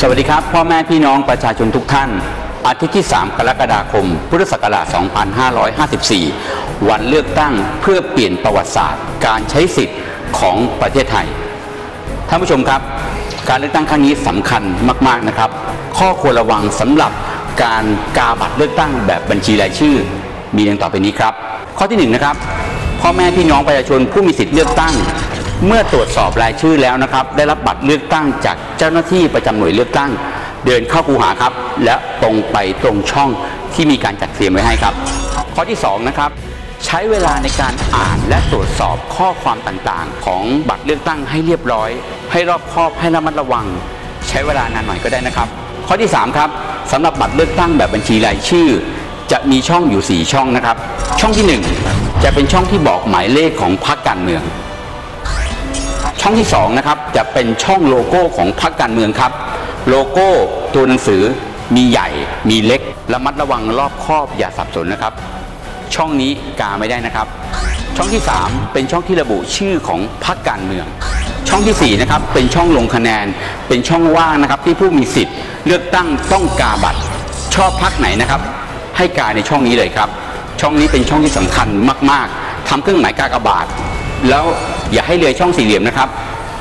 สวัสดีครับ พ่อแม่พี่น้องประชาชนทุกท่าน อาทิตย์ที่ 3 กรกฎาคม พุทธศักราช 2554 วันเลือกตั้งเพื่อเปลี่ยนประวัติศาสตร์ การใช้สิทธิ์ของประเทศไทย ท่านผู้ชมครับ การเลือกตั้งครั้งนี้สำคัญมาก ๆนะครับ ข้อควรระวังสำหรับการกาบัตรเลือกตั้งแบบบัญชีรายชื่อ มีดังต่อไปนี้ครับ ข้อที่หนึ่งนะครับพ่อแม่พี่น้องประชาชนผู้มีสิทธิ์เลือกตั้ง เมื่อตรวจสอบรายชื่อแล้วนะครับ ได้รับบัตรเลือกตั้งจากเจ้าหน้าที่ประจำหน่วยเลือกตั้ง เดินเข้าคูหาครับ และตรงไปตรงช่องที่มีการจัดเตรียมไว้ให้ครับ ข้อที่สองนะครับใช้เวลาในการอ่านและตรวจสอบข้อความต่างๆ ของบัตรเลือกตั้งให้เรียบร้อย ให้รอบคอบให้ระมัดระวัง ใช้เวลานานหน่อยก็ได้นะครับ ข้อที่ 3 ครับสำหรับบัตรเลือกตั้งแบบบัญชีรายชื่อ จะมีช่องอยู่ 4 ช่องนะครับ ช่องที่ 1 จะเป็นช่องที่บอกหมายเลขของพรรคการเมือง ช่องที่2นะครับจะเป็นช่องโลโก้ของพรรคการเมืองครับ โลโก้ตัวหนังสือมีใหญ่มีเล็กระมัดระวังรอบครอบอย่าสับสนนะครับ ช่องนี้กาไม่ได้นะครับ ช่องที่ 3 เป็นช่องที่ระบุชื่อของพรรคการเมือง ช่องที่4นะครับเป็นช่องลงคะแนน เป็นช่องว่างนะครับที่ผู้มีสิทธิ์ เลือกตั้งต้องกาบัตรชอบพรรคไหนนะครับ ให้กาในช่องนี้เลยครับ ช่องนี้เป็นช่องที่สำคัญมาก ๆทำเครื่องหมายกากบาทแล้ว อย่าให้เลยช่องสี่เหลี่ยมนะครับ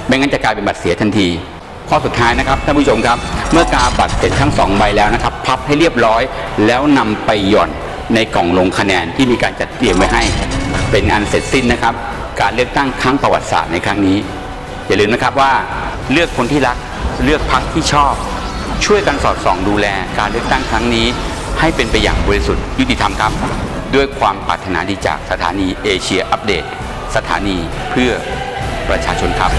ไม่งั้นจะกลายเป็นบัตรเสียทันที ข้อสุดท้ายนะครับท่านผู้ชมครับ เมื่อกาบัตรเสร็จทั้งสองใบแล้วนะครับ พับให้เรียบร้อย แล้วนำไปหย่อนในกล่องลงคะแนนที่มีการจัดเตรียมไว้ให้ เป็นอันเสร็จสิ้นนะครับ การเลือกตั้งครั้งประวัติศาสตร์ในครั้งนี้ อย่าลืมนะครับว่าเลือกคนที่รักเลือกพรรคที่ชอบ ช่วยกันสอดส่องดูแลการเลือกตั้งครั้งนี้ ให้เป็นไปอย่างบริสุทธิ์ยุติธรรมครับ ด้วยความปรารถนาดีจากสถานีเอเชียอัปเดต สถานีเพื่อประชาชนครับ